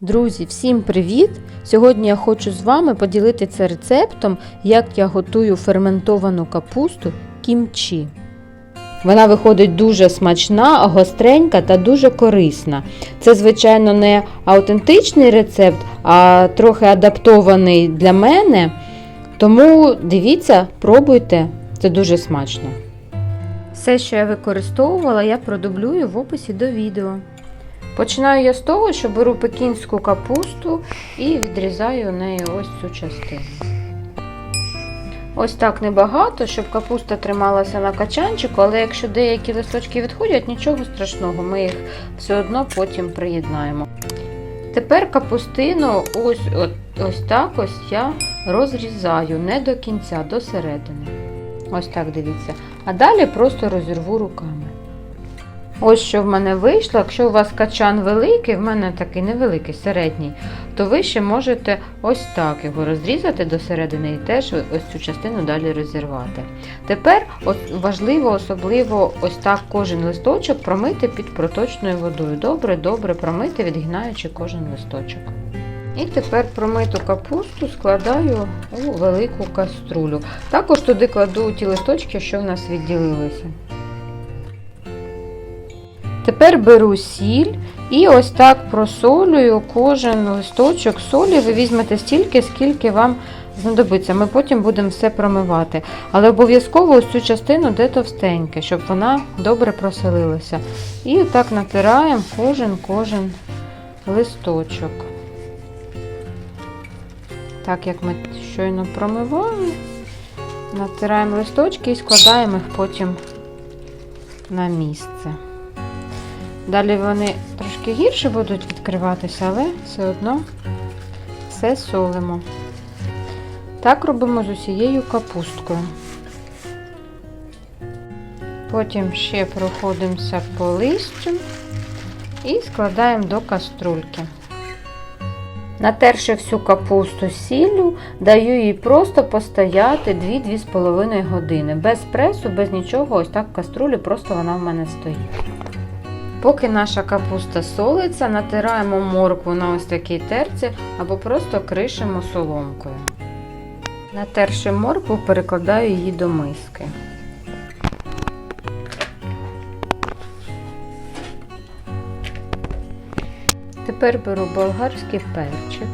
Друзі, всім привіт! Сьогодні я хочу з вами поділитися рецептом, як я готую ферментовану капусту кімчі. Вона виходить дуже смачна, гостренька та дуже корисна. Це, звичайно, не аутентичний рецепт, а трохи адаптований для мене. Тому дивіться, пробуйте, це дуже смачно. Все, що я використовувала, я продублюю в описі до відео. Починаю я з того, що беру пекінську капусту і відрізаю неї ось цю частину. Ось так небагато, щоб капуста трималася на качанчику, але якщо деякі листочки відходять, нічого страшного, ми їх все одно потім приєднаємо. Тепер капустину ось, от, ось так ось я розрізаю не до кінця, до середини. Ось так дивіться. А далі просто розірву руками. Ось що в мене вийшло. Якщо у вас качан великий, в мене такий невеликий, середній, то ви ще можете ось так його розрізати до середини і теж ось цю частину далі розірвати. Тепер важливо особливо ось так кожен листочок промити під проточною водою. Добре, добре промити, відгинаючи кожен листочок. І тепер промиту капусту складаю у велику каструлю. Також туди кладу ті листочки, що в нас відділилися. Тепер беру сіль і ось так просолюю кожен листочок солі. Ви візьмете стільки, скільки вам знадобиться. Ми потім будемо все промивати. Але обов'язково ось цю частину де товстеньке, щоб вона добре просолилася. І так натираємо кожен кожен листочок. Так як ми щойно промивали, натираємо листочки і складаємо їх потім на місце. Далі вони трошки гірше будуть відкриватися, але все одно все солимо. Так робимо з усією капусткою. Потім ще проходимося по листю і складаємо до каструльки. Натерши всю капусту сіллю, даю їй просто постояти 2-2,5 години. Без пресу, без нічого, ось так в каструлі, просто вона в мене стоїть. Поки наша капуста солиться, натираємо моркву на ось такій терці або просто кришимо соломкою. Натерши моркву, перекладаю її до миски. Тепер беру болгарський перчик,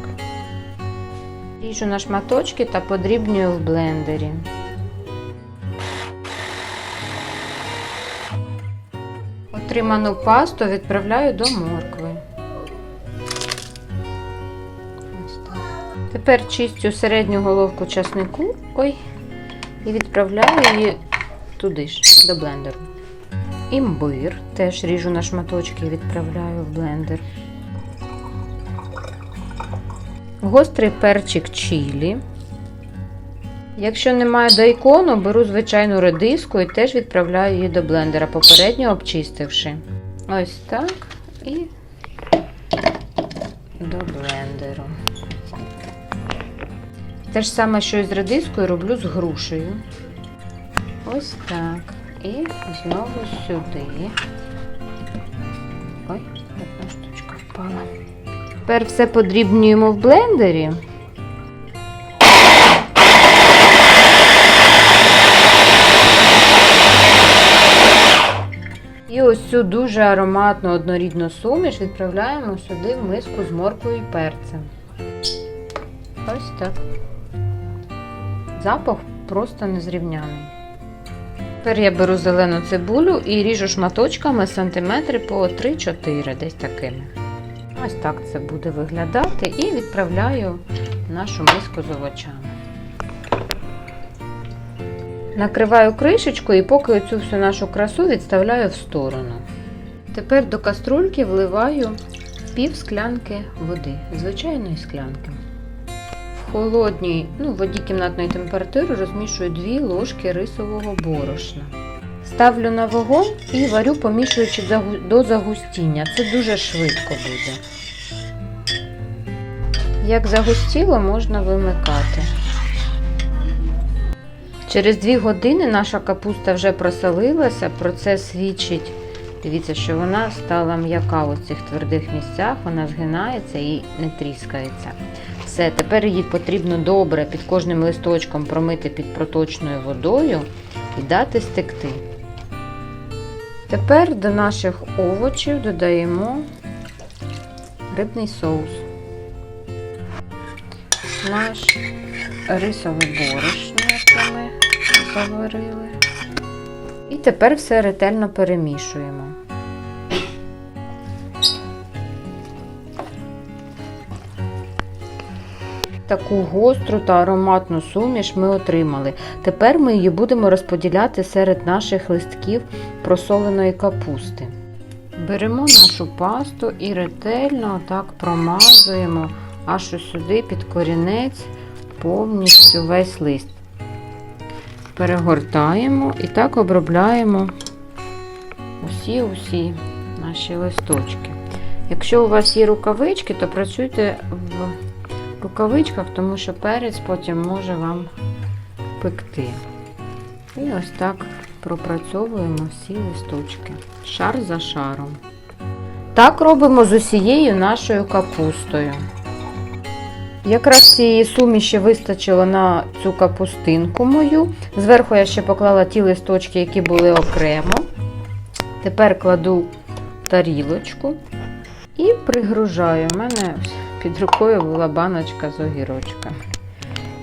ріжу на шматочки та подрібнюю в блендері. Отриману пасту відправляю до моркви. Тепер чистю середню головку часнику ой, і відправляю її туди ж, до блендеру. Імбир теж ріжу на шматочки і відправляю в блендер. Гострий перчик чилі. Якщо немає дайкону, беру звичайну редиску і теж відправляю її до блендера, попередньо обчистивши. Ось так і до блендеру. Те ж саме, що і з редискою, роблю з грушею. Ось так. І знову сюди. Ой, одна штучка впала. Тепер все подрібнюємо в блендері. І ось цю дуже ароматну однорідну суміш відправляємо сюди в миску з морквою і перцем. Ось так. Запах просто незрівняний. Тепер я беру зелену цибулю і ріжу шматочками сантиметри по 3-4, десь такими. Ось так це буде виглядати і відправляю в нашу миску з овочами. Накриваю кришечкою і поки цю всю нашу красу відставляю в сторону. Тепер до каструльки вливаю пів склянки води, звичайної склянки. В холодній ну, воді кімнатної температури розмішую 2 ложки рисового борошна. Ставлю на вогонь і варю, помішуючи до загустіння. Це дуже швидко буде. Як загустіло, можна вимикати. Через 2 години наша капуста вже просолилася, про це свідчить Дивіться, що вона стала м'яка у цих твердих місцях, вона згинається і не тріскається. Все, тепер її потрібно добре під кожним листочком промити під проточною водою і дати стекти. Тепер до наших овочів додаємо рибний соус. Наш яке ми заварили. І тепер все ретельно перемішуємо. Таку гостру та ароматну суміш ми отримали. Тепер ми її будемо розподіляти серед наших листків просоленої капусти. Беремо нашу пасту і ретельно так промазуємо аж сюди під корінець повністю весь лист. Перегортаємо і так обробляємо усі-усі наші листочки. Якщо у вас є рукавички, то працюйте в рукавичках, тому що перець потім може вам пекти. І ось так пропрацьовуємо всі листочки, шар за шаром. Так робимо з усією нашою капустою. Якраз цієї суміші вистачило на цю капустинку мою. Зверху я ще поклала ті листочки, які були окремо. Тепер кладу тарілочку і пригружаю. У мене під рукою була баночка з огірочками.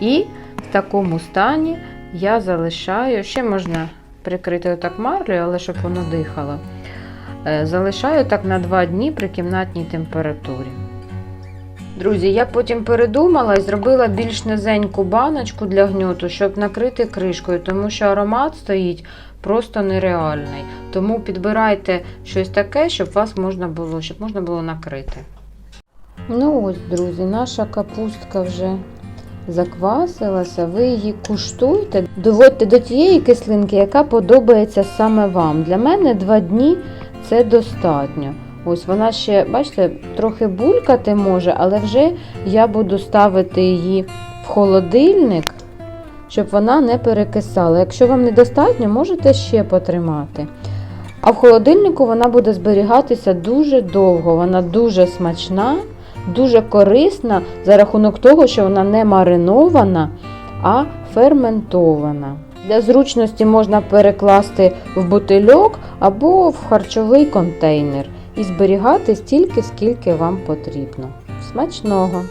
І в такому стані я залишаю, ще можна прикрити отак марлею, але щоб воно дихало. Е, Залишаю так на 2 дні при кімнатній температурі. Друзі, я потім передумала і зробила більш низеньку баночку для гнюту, щоб накрити кришкою, тому що аромат стоїть просто нереальний. Тому підбирайте щось таке, щоб вас можна було, щоб можна було накрити. Ну ось, друзі, наша капустка вже заквасилася. Ви її куштуйте, доводьте до тієї кислинки, яка подобається саме вам. Для мене два дні це достатньо. Ось вона ще, бачите, трохи булькати може, але вже я буду ставити її в холодильник, щоб вона не перекисала. Якщо вам недостатньо, можете ще потримати. А в холодильнику вона буде зберігатися дуже довго. Вона дуже смачна, дуже корисна за рахунок того, що вона не маринована, а ферментована. Для зручності можна перекласти в бутильок або в харчовий контейнер і зберігати стільки, скільки вам потрібно. Смачного!